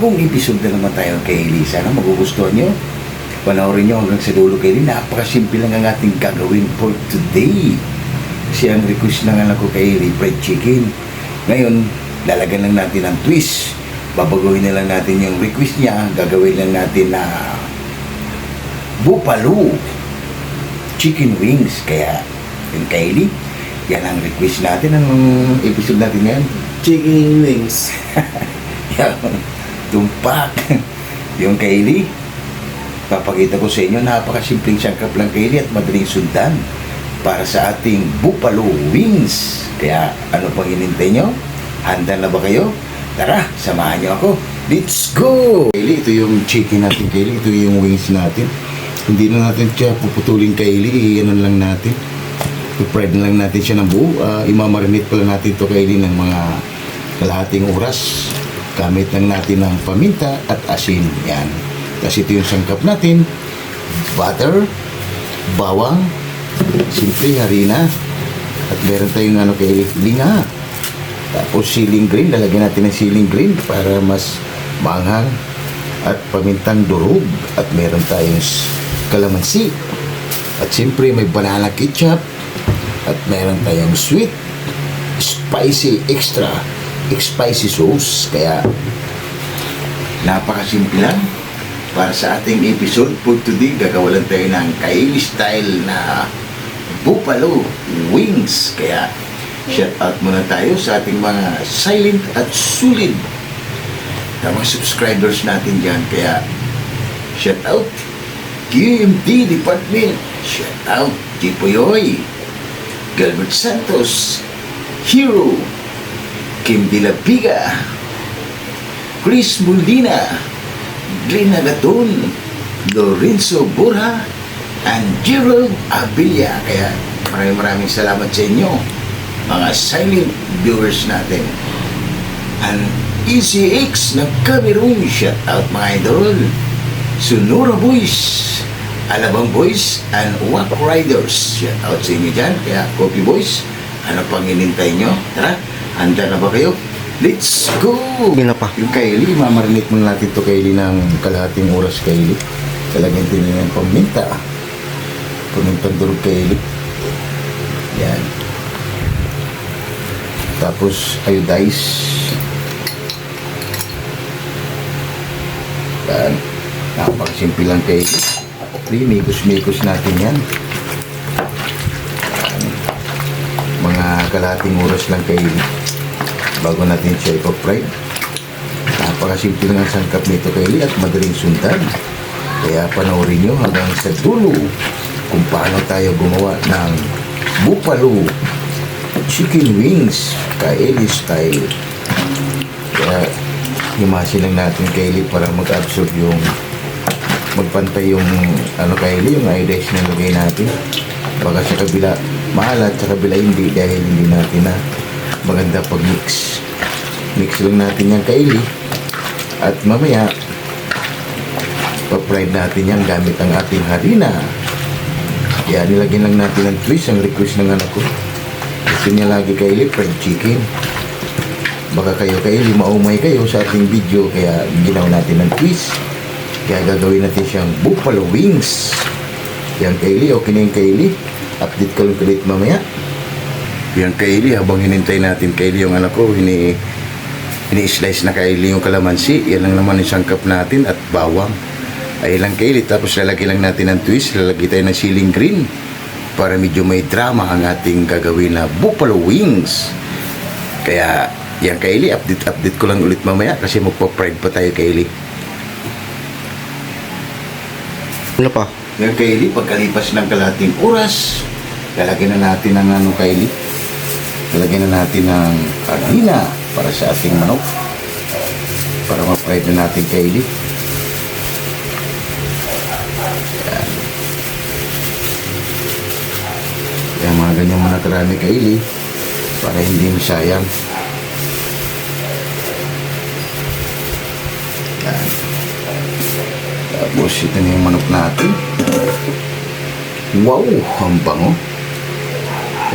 bagong episode na naman tayo kay Hailey. Sana magugustuhan nyo. Panoorin nyo hanggang sa dulo kay Hailey. Napakasimple lang ang ating gagawin for today. Kasi ang request ng anak ko kay Hailey, fried chicken. Ngayon, lalagyan lang natin ang twist. Babaguhin na lang natin yung request niya. Gagawin lang natin na buffalo chicken wings. Kaya, yung kay Hailey, yan ang request natin. Anong episode natin ngayon? Chicken wings. Yan, tumpak. yung Kaylee, papakita ko sa inyo, napakasimpleng sangkap lang Kaylee at madaling sundan para sa ating Buffalo Wings. Kaya ano pang inintay nyo? Handa na ba kayo? Tara, samahan nyo ako. Let's go! Kaylee, ito yung chicken natin Kaylee. Ito yung wings natin. Hindi na natin siya puputulin Kaylee. Iyanan lang natin. I-fried na lang natin siya ng buo. Uh, imamarinate pa lang natin ito Kaylee ng mga kalahating oras. Gamit lang natin ng paminta at asin. Yan. Tapos ito yung sangkap natin. Butter, bawang, simple harina, at meron tayong ano kay linga. Tapos siling green, lalagyan natin ng siling green para mas maanghang. At pamintang durog. At meron tayong kalamansi. At siyempre may banana ketchup. At meron tayong sweet, spicy, extra, spicy sauce. Kaya napakasimple lang. Para sa ating episode for today, gagawalan tayo ng Kaili style na Buffalo Wings. Kaya shout out muna tayo sa ating mga silent at sulit na mga subscribers natin dyan. Kaya shout out QMT Department. Shout out Jipoyoy. Gilbert Santos. Hero. Kim De La. Chris Molina. Glenn Agaton. Lorenzo Borja. And Gerald Abilia. Kaya maraming maraming salamat sa inyo. Mga silent viewers natin. And ECX ng Cameroon. Shout out mga idol. Sonora Boys. Alabang Boys and Wack Riders. Shout out sa inyo dyan. Kaya Coffee Boys, ano pang inintay nyo? Tara, handa na ba kayo? Let's go! Hindi na pa. Yung Kylie, mamarinate muna natin to Kylie ng kalahating oras Kylie. Talagyan din nila ng paminta. Pamintang durog Kylie. Yan. Tapos iodize. Yan. Napakasimple lang Kylie. Migos-migos natin yan. Yan. Kalahating oras lang Kylie bago natin siya ipa-fry. Napakasimple ang sangkap nito kay at madaling sundan. Kaya panoorin nyo hanggang sa dulo kung paano tayo gumawa ng buffalo chicken wings kay Ellie style. Kaya himasin lang natin kay Ellie para mag-absorb yung magpantay yung ano kay Ellie, yung iodize na lagay natin. Baka sa kabila maalat, sa kabila hindi dahil hindi natin na maganda pag mix. Mix lang natin yan kaili. At mamaya, pa-fried natin yan gamit ang ating harina. Kaya nilagyan lang natin ng twist, ang request ng anak ko. Gusto niya lagi kaili, fried chicken. Baka kayo kaili, maumay kayo sa ating video, kaya ginawa natin ng twist. Kaya gagawin natin siyang buffalo wings. Yan kaili, okay na yung kaili. Update ko lang ulit mamaya. Yan Kaylee, habang hinintay natin Kaylee yung anak ko, hini, ini-slice na Kaylee yung kalamansi. Yan lang naman yung sangkap natin at bawang. Ay lang Kaylee, tapos lalagay lang natin ng twist, lalagay tayo ng siling green para medyo may drama ang ating gagawin na buffalo wings. Kaya yan Kaylee, update update ko lang ulit mamaya kasi magpa-fried pa tayo Kaylee. Ano pa? Yan Kaylee, pagkalipas ng kalating oras, lalagyan na natin ng ano Kaylee, lalagyan na natin ng harina para sa ating manok para ma-fried na natin Kaylee. Yan. Yan mga ganyan muna karami Kaylee para hindi masayang. Yan. Tapos ito na yung manok natin. Wow, ang bango.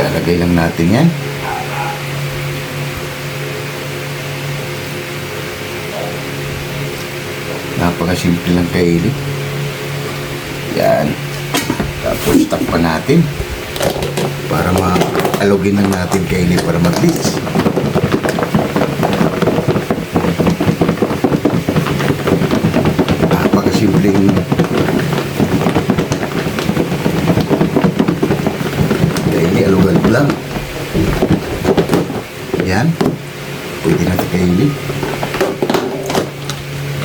Lalagay lang natin yan. Napakasimple lang kaili. Yan. Tapos takpan natin. Para maalugin lang natin kaili para mag-blitz. Napakasimpleng kaili, alugan ko lang. Yan. Pwede natin kaili.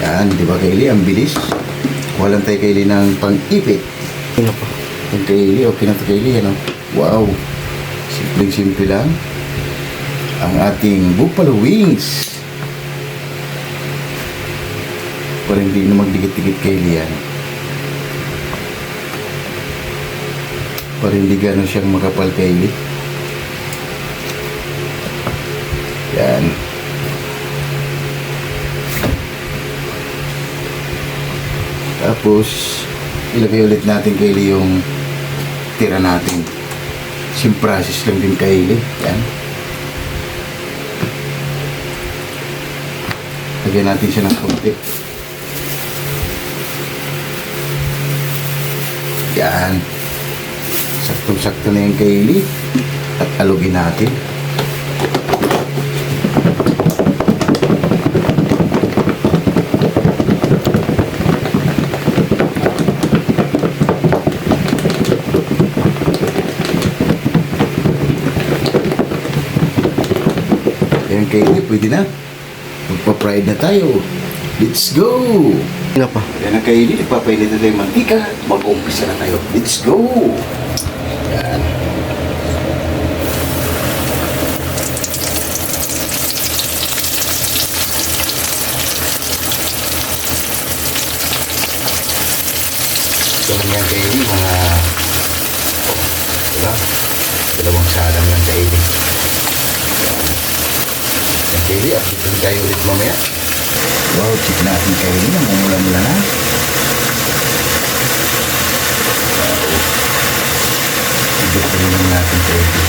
Yan, di ba kaili? Ang bilis. Walang tayo kaili ng pang-ipit. Yung kaili, okay na ito kaili, ano? Wow! Simpleng-simple lang. Ang ating buffalo wings. Para hindi na magdikit-dikit kaili yan. Para hindi gano'n siyang makapal kaili. Yan. Tapos, ilagay ulit natin kaili yung tira natin. Sim process lang din kaili. Yan. Lagyan natin siya ng konti. Yan. Saktong-sakto na yung kaili. At alugin natin. Yan kaili, pwede na. Magpa-pride na tayo. Let's go! Na pa. Yan ang kaili, ipapainit na tayo mantika. Mag-umpisa na tayo. Let's go! Yan. Ito lang yan kaili, mga diba? Dalawang salang lang kaili. Yan. Kaili, update lang tayo ulit mamaya. Wow, check natin kaili, namumula-mula na. Ibig lang natin kaili.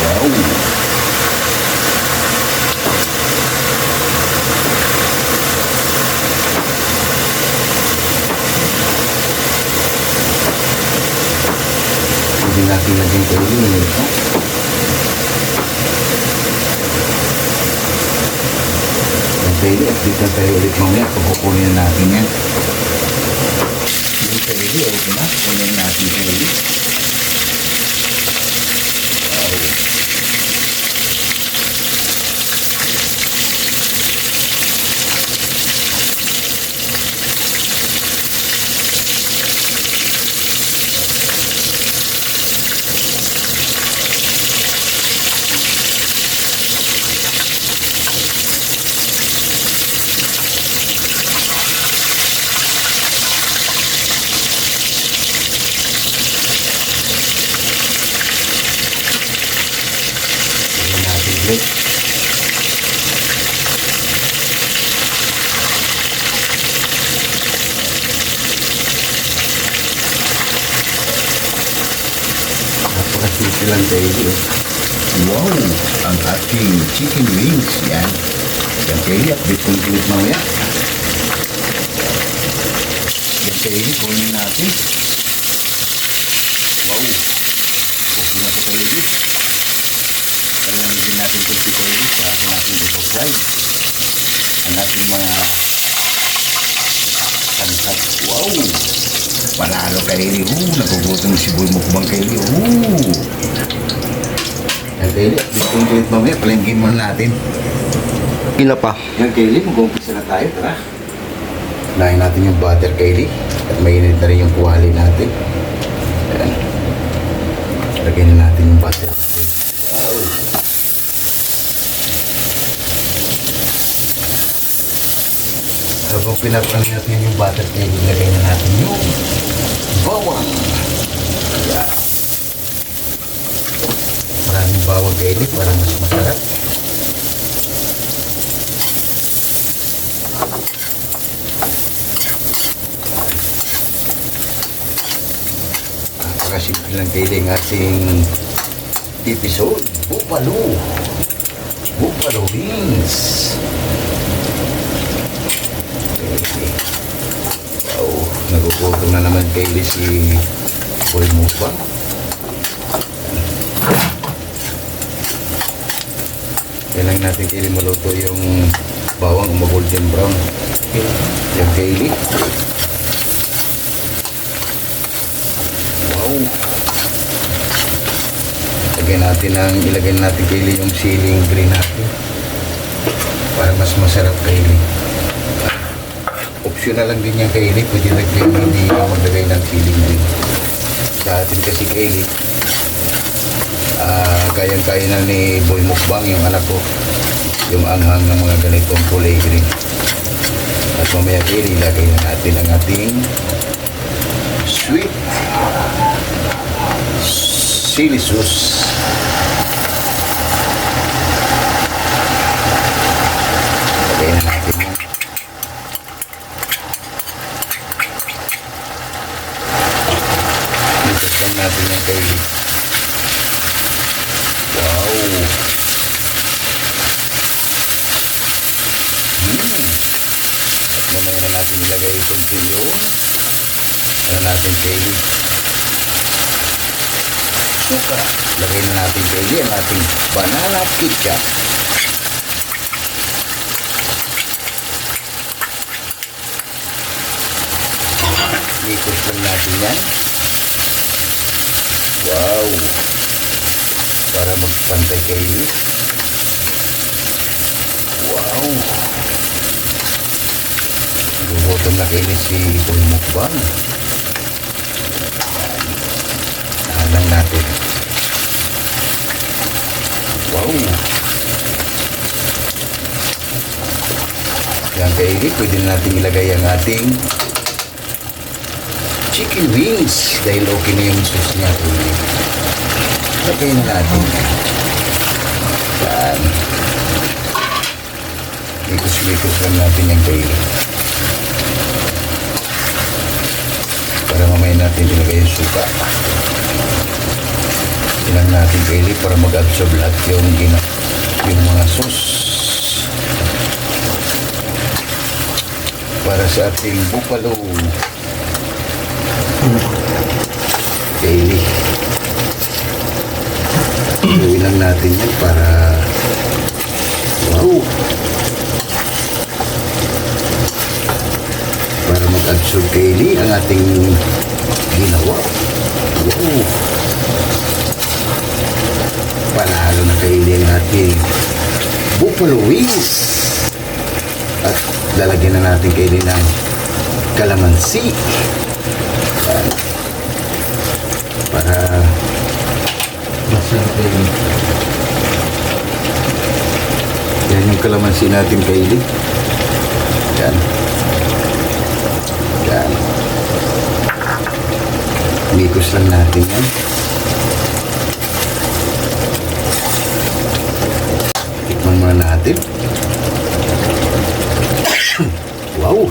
Wow! Hindi natin lagyan kaili, ito. Okay, update na tayo ulit mamaya pag kukunin na natin yan. Yung kaili, okay na. Kunin natin. Wow. Kunin natin ulit. Napakasimple lang kaili. oh. Wow! Ang ating chicken wings. Yan. Yan kaili. Update ko ulit mamaya. Yan kaili. Kunin natin. Wow! Ito kaili. Kalamitin natin ito si kaili. Bago natin ito fry. Ang ating mga sansat. Wow! Panalo. Oo, nagugutom si Boy mo kubang kaili. Kaili. Ko ulit mamaya. Palengkin muna natin. Na pa. Kaylee, mag-umpisa na tayo. Tara. Unahin natin yung butter, Kaylee. At mainit na rin yung kuwali natin. Yan. Lagyan na natin yung butter. Habang pinapan natin yung butter, Kaylee, lagay na natin yung bawang. ng bawang gaili para mas masarap. Napakasimple ng gaili ng ating episode. Bupalo! Bupalo beans! Okay. Wow, nagugutom na naman gaili si Boy Mupang. Yan lang natin Kaylee maluto yung bawang o golden brown. Yan Kaylee. Wow. Lagyan natin ang ilagay natin Kaylee yung ceiling green natin. Para mas masarap Kaylee. Optional lang din yan Kaylee. Pwede lagyan hindi ka maglagay ng ceiling green. Sa atin kasi Kaylee, ah kayang-kaya na ni Boy Mukbang yung anak ko yung anghang ng mga ganitong kulay green. At mamaya Kaylee, ilagay na natin ang ating sweet chili sauce. Lagay na natin yan. Ikot lang natin yung kaili. Wow! Hmm. Mamaya na natin yung ano natin kaili. Suka. Lagay na natin kaili ang ating banana ketchup. Ikot lang natin yan. Wow! Para magpantay kaili. Wow! Gugutom na kaili si Boy Mukbang. Tahan natin. Wow! Yan kaili, pwede na natin ilagay ang ating chicken wings dahil okay na yung sauce niya. Lagay na natin. Yan. Ikos-ikos lang natin yung kaili. Para mamaya natin ilagay yung suka. Ilan natin kaili para mag-absorb lahat yung, gina, yung mga sauce. Para sa ating buffalo. Kaili. Gawin lang natin yan para wow para mag-absorb kaili ang ating ginawa. Wow! Panalo na kaili ang ating buffalo wings. At lalagyan na natin kaili ng kalamansi. Para masarap kaili. Yan yung kalamansi natin kaili. Yan. Yan. Mikos lang natin yan. Tikman muna natin. wow!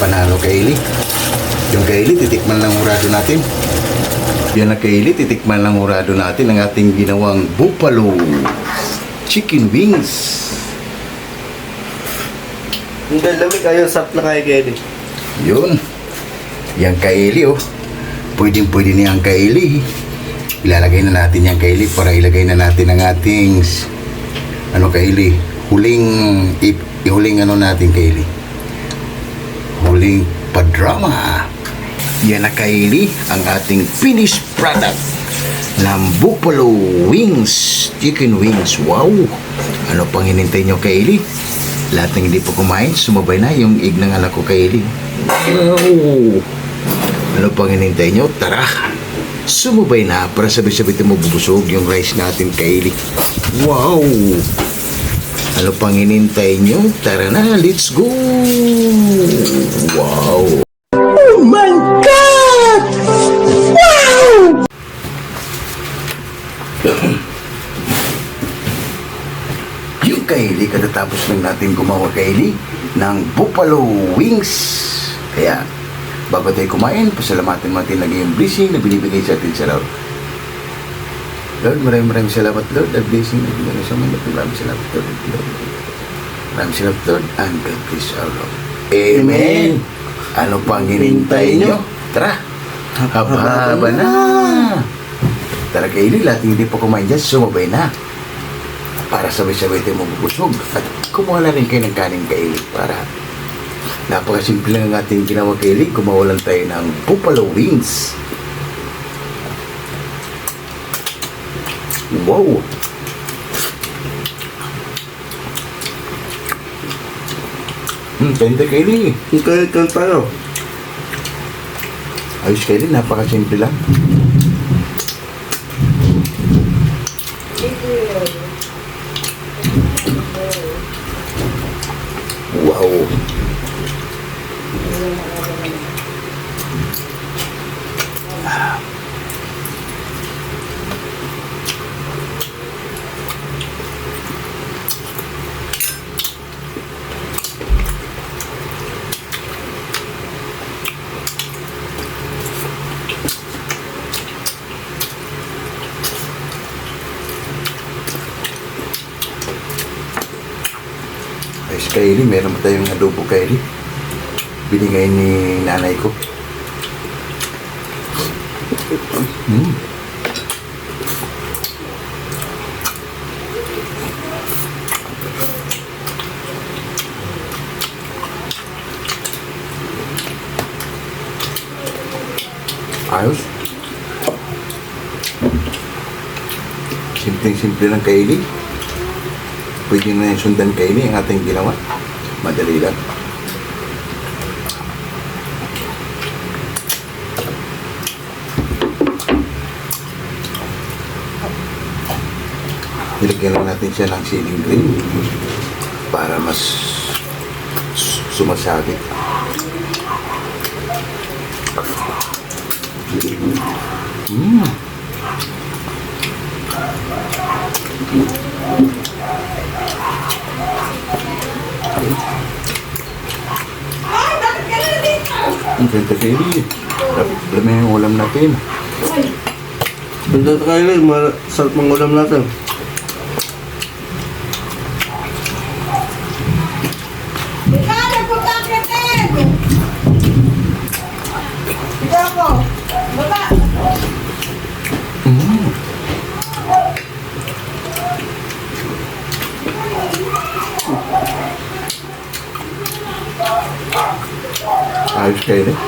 Panalo Kaylee. Yung Kaylee, titikman lang urado natin. Yan na Kaylee, titikman lang urado natin ang ating ginawang buffalo chicken wings. Ang lamig kayo, sarap na kaya Kelly. Yun. Yang kaili oh. Pwedeng pwede na yung kaili. Ilalagay na natin yung kaili para ilagay na natin ang ating ano kaili. Huling ihuling ano natin kaili. Huling padrama. Yan na kaili ang ating finished product ng Buffalo Wings Chicken Wings. Wow! Ano pang hinintay nyo kaili? Lahat ng hindi pa kumain, sumabay na yung ig ng anak ko kaili. Wow! Ano pang hinintay nyo? Tara! Sumubay na para sabay-sabay tayo mabubusog yung rice natin kaili. Wow! Ano pang hinintay nyo? Tara na, let's go! Wow! Oh my God! Wow! Yung kaili, katatapos lang natin gumawa kaili ng Buffalo Wings. Kaya, bago tayo kumain, pasalamatan natin lagi yung blessing na binibigay sa atin sa Lord. Lord, maraming maraming salamat Lord at blessing na binigay sa mga Maraming salamat Lord. Lord. Maraming salamat Lord and God bless our Lord. Amen. Ano pang hinintay nyo? Tara. Haba-haba na. Tara kaili, lahat hindi pa kumain dyan, sumabay na. Para sabay-sabay tayo mabubusog. At kumuha na rin kayo ng kanin kaili para napakasimple lang ang ating ginawa kaili. Kumawalan tayo ng buffalo wings. Wow! Hmm, ganda kaili. Ikaw ikaw tayo. Ayos kaili, napakasimple lang. Wow! Ayos kaili, meron pa tayong adobo kaili. Binigay ni nanay ko. Hmm. Ayos. Simpleng-simple lang kaili. Pwede na yung sundan kaili ang ating ginawa. Madali lang. Nilagyan lang natin siya ng ceiling green para mas sumasabit. Mm. Ang ganda kaili. Dami yung ulam natin. Ganda tayo rin. Masarap mang ulam natin. Ikaw, pagkakritin! Ikaw ako. Baba. Mm. Ayos kayo rin.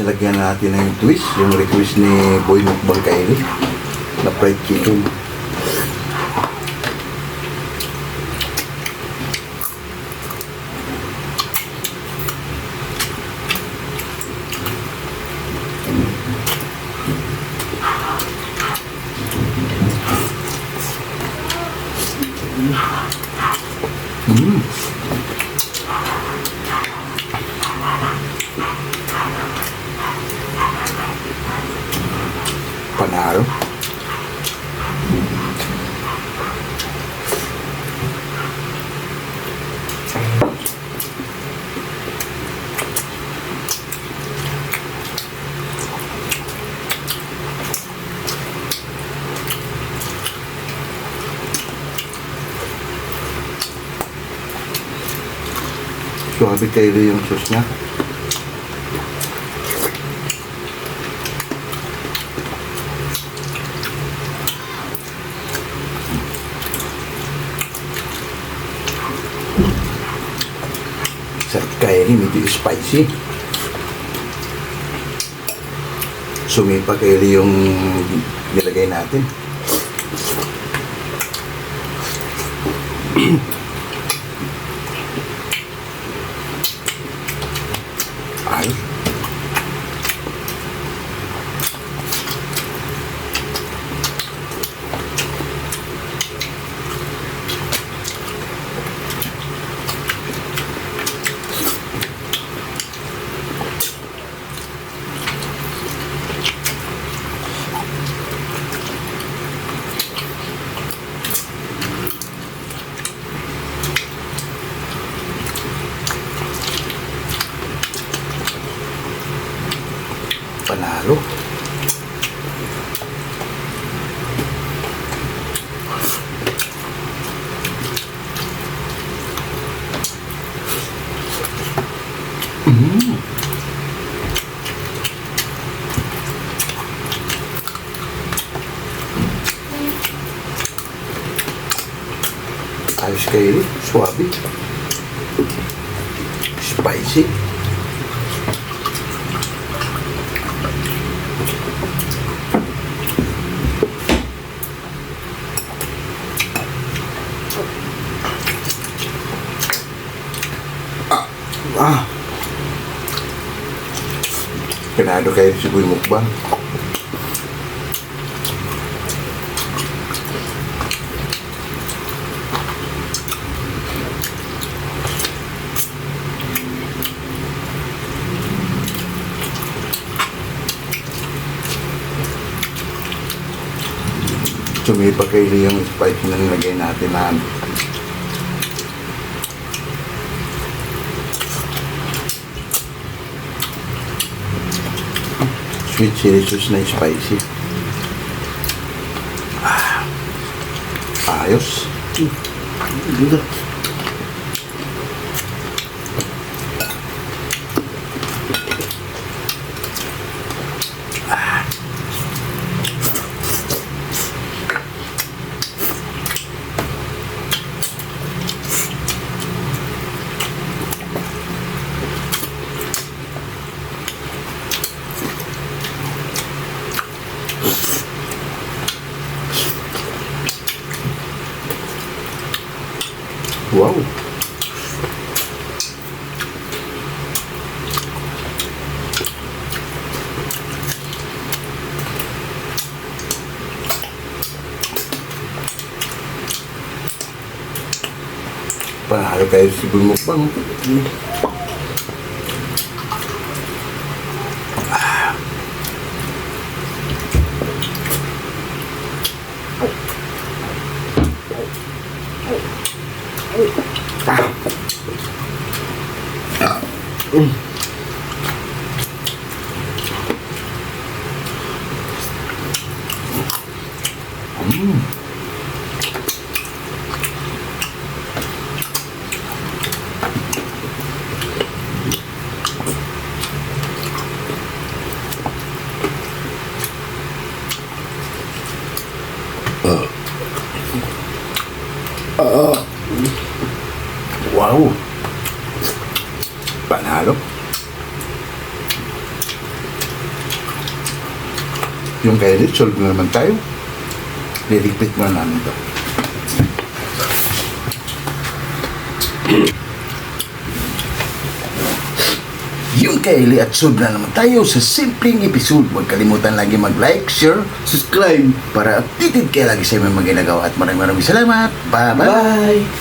Nilagyan natin na yung twist, yung request ni Boy Mukbang Kaili na fried chicken. Mm. Panalo. Suwabe kayo yung sauce niya. Sarap kaya rin, medyo spicy. Sumipa kayo yung nilagay natin. Spicy. Ah. Pinado kayo si Boy Mukbang. Sumipa kayo yung spice na nilagay natin na sweet chili sauce na spicy. Ah, ayos. Ganda. Wow. Panalo kayo si Boy Mukbang. Wow. Panalo. Yung kay Lit, solve na naman tayo. Liligpit muna namin to. Yung kay Eli at solve na naman tayo sa simpleng episode. Huwag kalimutan lagi mag-like, share, Subscribe. para updated kayo lagi sa mga ginagawa. At maraming maraming salamat. Bye-bye. Bye.